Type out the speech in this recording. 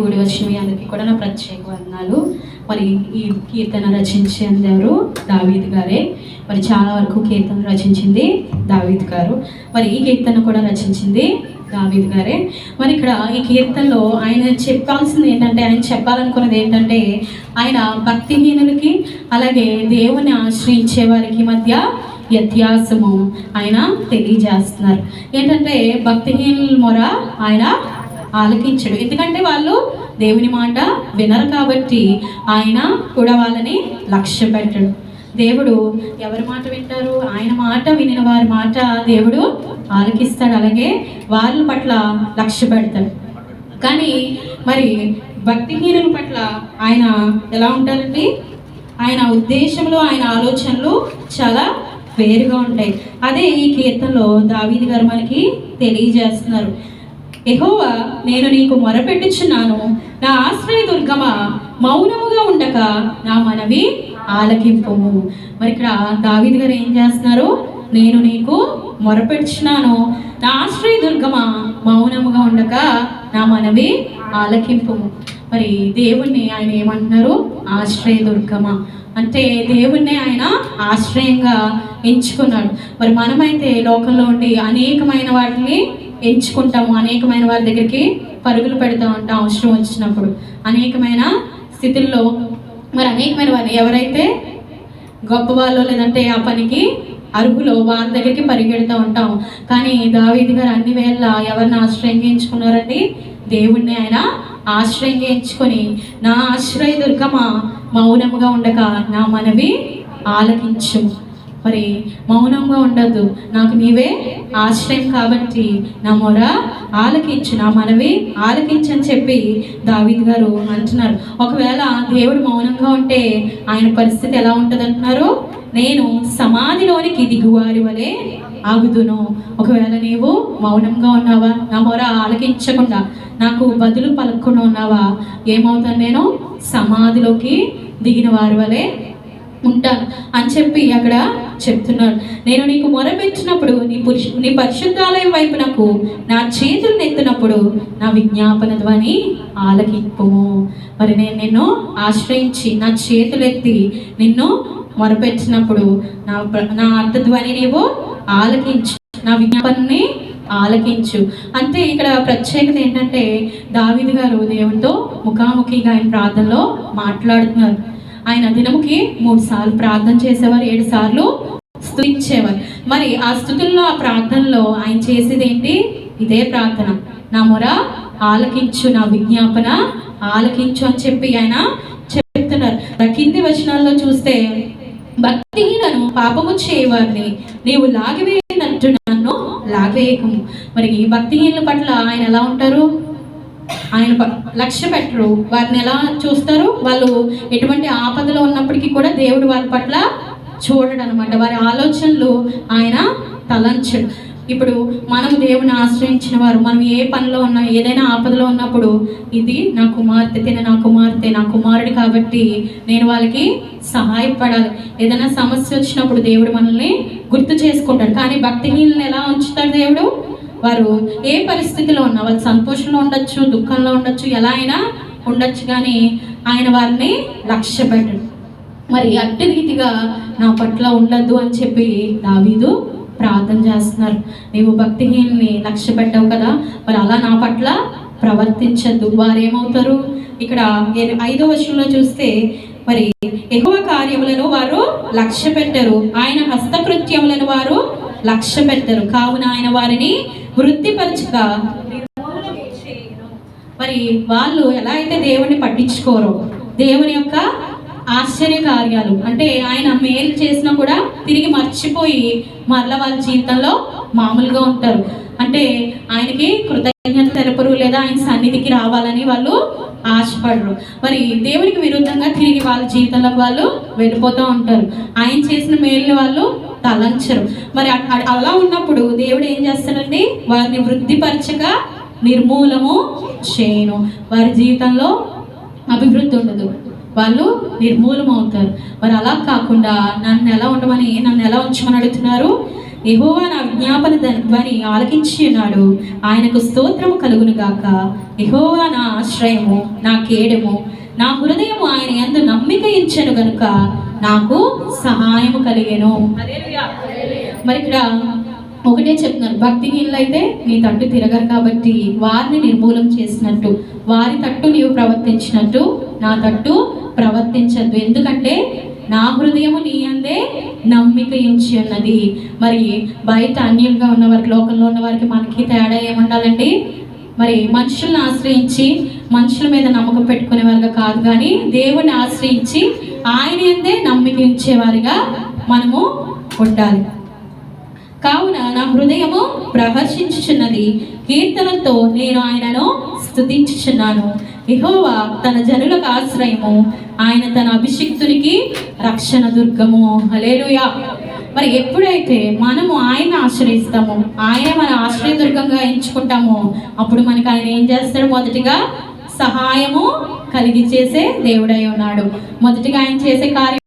కూడి వచ్చిన మీ అందరికీ కూడా నా ప్రత్యేక వందనాలు. మరి ఈ కీర్తన రచించింది ఎవరు? దావీద్ గారే. మరి చాలా వరకు కీర్తన రచించింది దావీద్ గారు. మరి ఈ కీర్తన కూడా రచించింది దావీద్ గారే. మరి ఇక్కడ ఈ కీర్తనలో ఆయన చెప్పాల్సింది ఏంటంటే ఆయన చెప్పాలనుకున్నది ఏంటంటే ఆయన భక్తిహీనులకి అలాగే దేవుని ఆశ్రయించే వారికి మధ్య వ్యత్యాసము ఆయన తెలియజేస్తున్నారు. ఏంటంటే భక్తిహీనుల మొర ఆయన ఆలకించడు. ఎందుకంటే వాళ్ళు దేవుని మాట వినరు కాబట్టి ఆయన కూడా వాళ్ళని లక్ష్య పెట్టడు. దేవుడు ఎవరి మాట వింటారు? ఆయన మాట వినిన వారి మాట దేవుడు ఆలకిస్తాడు. అలాగే వాళ్ళ పట్ల లక్ష్య పెడతాడు. కానీ మరి భక్తిహీనుల పట్ల ఆయన ఎలా ఉంటారండి? ఆయన ఉద్దేశంలో ఆయన ఆలోచనలు చాలా వేరుగా ఉంటాయి. అదే ఈ కీర్తనలో దావీది గారు మనకి తెలియజేస్తున్నారు. ఎహోవా నేను నీకు మొరపెట్టుచున్నాను. నా ఆశ్రయ దుర్గమ మౌనముగా ఉండక నా మనవి ఆలకింపము. మరి ఇక్కడ దావిద్ గారు ఏం చేస్తున్నారు? నేను నీకు మొరపెడుచున్నాను నా ఆశ్రయ దుర్గమ మౌనముగా ఉండక నా మనవి ఆలకింపము. మరి దేవుణ్ణి ఆయన ఏమంటున్నారు? ఆశ్రయ దుర్గమ. అంటే దేవుణ్ణి ఆయన ఆశ్రయంగా ఎంచుకున్నాడు. మరి మనమైతే లోకంలో ఉండి అనేకమైన వాటిని ఎంచుకుంటాము. అనేకమైన వారి దగ్గరికి పరుగులు పెడతా ఉంటాం అవసరం వచ్చినప్పుడు. అనేకమైన స్థితుల్లో మరి అనేకమైన వారు ఎవరైతే గొప్ప వాళ్ళు లేదంటే ఆ పనికి అర్హులో వారి దగ్గరికి పరిగెడుతూ ఉంటాం కానీ దావీది గారు అన్ని వేళ ఎవరిని ఆశ్రయించుకున్నారండి? దేవుణ్ణి ఆయన ఆశ్రయంగా ఎంచుకొని నా ఆశ్రయ దుర్గమా మౌనముగా ఉండక నా మనవి ఆలకించు. మరి మౌనంగా ఉండద్దు. నాకు నీవే ఆశ్రయం కాబట్టి నా మొర ఆలకించు నా మనవి ఆలకించు అని చెప్పి దావిద్ గారు అంటున్నారు. ఒకవేళ దేవుడు మౌనంగా ఉంటే ఆయన పరిస్థితి ఎలా ఉంటుంది అంటున్నారు నేను సమాధిలోనికి దిగువారి వలె ఆగుదును. ఒకవేళ నీవు మౌనంగా ఉన్నావా? నా మొర ఆలకించకుండా నాకు బదులు పలకకుండా ఉన్నావా? ఏమవుతాను నేను? సమాధిలోకి దిగిన వారి వలె ఉంటాను అని చెప్పి అక్కడ చెప్తున్నాడు. నేను నీకు మొరపెట్టినప్పుడు నీ పురుష నీ పరిశుద్ధాలయం వైపు నాకు నా చేతులు నెత్తినప్పుడు నా విజ్ఞాపన ధ్వని ఆలకింపు మరి నేను నిన్ను ఆశ్రయించి నా చేతులు ఎత్తి నిన్ను మొరపెట్టినప్పుడు నా నా నా అర్థధ్వని నీవు ఆలకించు. నా విజ్ఞాపనని ఆలకించు. అంటే ఇక్కడ ప్రత్యేకత ఏంటంటే దావిది గారు దేవునితో ముఖాముఖిగా ఆయన ప్రార్థనలో మాట్లాడుతున్నారు. ఆయన దినముకి మూడు సార్లు ప్రార్థన చేసేవారు ఏడు సార్లు స్థుతించేవారు మరి ఆ స్థుతుల్లో ఆ ప్రార్థనలో ఆయన చేసేది ఏంటి? ఇదే ప్రార్థన. నా మొర ఆలకించు నా విజ్ఞాపన ఆలకించు అని చెప్పి ఆయన చెప్తున్నారు. కింది వచనాల్లో చూస్తే భక్తిహీనను పాపము చేయవారిని నీవు లాగివేయనట్టు నన్ను లాగవేయకము మరి భక్తిహీనుల పట్ల ఆయన ఎలా ఉంటారు? ఆయన ప- లక్ష్య పెట్టరు. వారిని ఎలా చూస్తారు? వాళ్ళు ఎటువంటి ఆపదలో ఉన్నప్పటికీ కూడా దేవుడు వారి పట్ల చూడడం అనమాట వారి ఆలోచనలు ఆయన తలంచడు. ఇప్పుడు మనం దేవుని ఆశ్రయించిన వారు మనం ఏ పనిలో ఉన్నా ఏదైనా ఆపదలో ఉన్నప్పుడు ఇది నా కుమార్తె తిన నా కుమార్తె నా కుమారుడు కాబట్టి నేను వాళ్ళకి సహాయపడాలి. ఏదైనా సమస్య వచ్చినప్పుడు దేవుడు మనల్ని గుర్తు చేసుకుంటాడు. కానీ భక్తిహీనులను ఎలా ఉంచుతాడు దేవుడు? వారు ఏ పరిస్థితిలో ఉన్నా వాళ్ళు సంతోషంలో ఉండొచ్చు దుఃఖంలో ఉండొచ్చు ఎలా అయినా ఉండొచ్చు కానీ ఆయన వారిని లక్ష్య పెట్టడు మరి అట్టి రీతిగా నా పట్ల ఉండద్దు అని చెప్పి దావీదు ప్రార్థన చేస్తున్నారు. నీవు భక్తిహీన్ని లక్ష్య పెట్టావు కదా మరి అలా నా పట్ల ప్రవర్తించద్దు. వారు ఏమవుతారు ఇక్కడ ఐదో వర్షంలో చూస్తే మరి ఎక్కువ కార్యములను వారు లక్ష్య పెట్టరు ఆయన హస్తకృత్యములను వారు లక్ష్య పెట్టరు కావున ఆయన వారిని వృత్తిపరచక మరి వాళ్ళు ఎలా అయితే దేవుణ్ణి పట్టించుకోరో దేవుని యొక్క ఆశ్చర్య కార్యాలు అంటే ఆయన మేలు చేసినా కూడా తిరిగి మర్చిపోయి మరల వాళ్ళ జీవితంలో మామూలుగా ఉంటారు. అంటే ఆయనకి కృతజ్ఞత తెరపరు లేదా ఆయన సన్నిధికి రావాలని వాళ్ళు ఆశపడరు. మరి దేవునికి విరుద్ధంగా తిరిగి వాళ్ళ జీవితంలో వాళ్ళు వెళ్ళిపోతూ ఉంటారు. ఆయన చేసిన మేలు వాళ్ళు తలంచరు. మరి అలా ఉన్నప్పుడు దేవుడు ఏం చేస్తాడండి? వారిని వృద్ధిపరచగా నిర్మూలము చేయను. వారి జీవితంలో అభివృద్ధి ఉండదు. వాళ్ళు నిర్మూలం అవుతారు మరి అలా కాకుండా నన్ను ఎలా ఉండమని నన్ను ఎలా ఉంచమని అడుగుతున్నారు? యెహోవా నా విజ్ఞాపన ధ్వని ఆలకించి ఉన్నాడు. ఆయనకు స్తోత్రము కలుగును గాక. యెహోవా నా ఆశ్రయము నా కేడము నా హృదయము ఆయన యందు నమ్మిక ఇచ్చను గనుక నాకు సహాయము కలిగెను. మరి ఇక్కడ ఒకటే చెప్తున్నాను. భక్తిహీనులు అయితే నీ తట్టు తిరగరు కాబట్టి వారిని నిర్మూలం చేసినట్టు వారి తట్టు నీవు ప్రవర్తించినట్టు నా తట్టు ప్రవర్తించద్దు ఎందుకంటే నా హృదయము నీ అందే నమ్మిక ఉంచి ఉన్నది మరి బయట అన్యులుగా ఉన్న వారికి లోకంలో ఉన్న వారికి మనకి తేడా ఏముండాలండి? మరి మనుషులను ఆశ్రయించి మనుషుల మీద నమ్మకం పెట్టుకునే వారిగా కాదు కానీ దేవుని ఆశ్రయించి ఆయన ఎందే నమ్మిక ఉంచేవారిగా మనము ఉండాలి. కావున నా హృదయము ప్రహర్షించుచున్నది. కీర్తనతో నేను ఆయనను స్థుతించుచున్నాను యహోవా తన జనులకు ఆశ్రయము. ఆయన తన అభిషిక్తునికి రక్షణ దుర్గము. హలేలుయా మరి ఎప్పుడైతే మనము ఆయన ఆశ్రయిస్తామో ఆయన మన ఆశ్రయదుర్గంగా ఎంచుకుంటామో అప్పుడు మనకు ఆయన ఏం చేస్తాడు? మొదటిగా సహాయము కలిగి చేసే దేవుడై ఉన్నాడు. మొదటిగా ఆయన చేసే కార్యం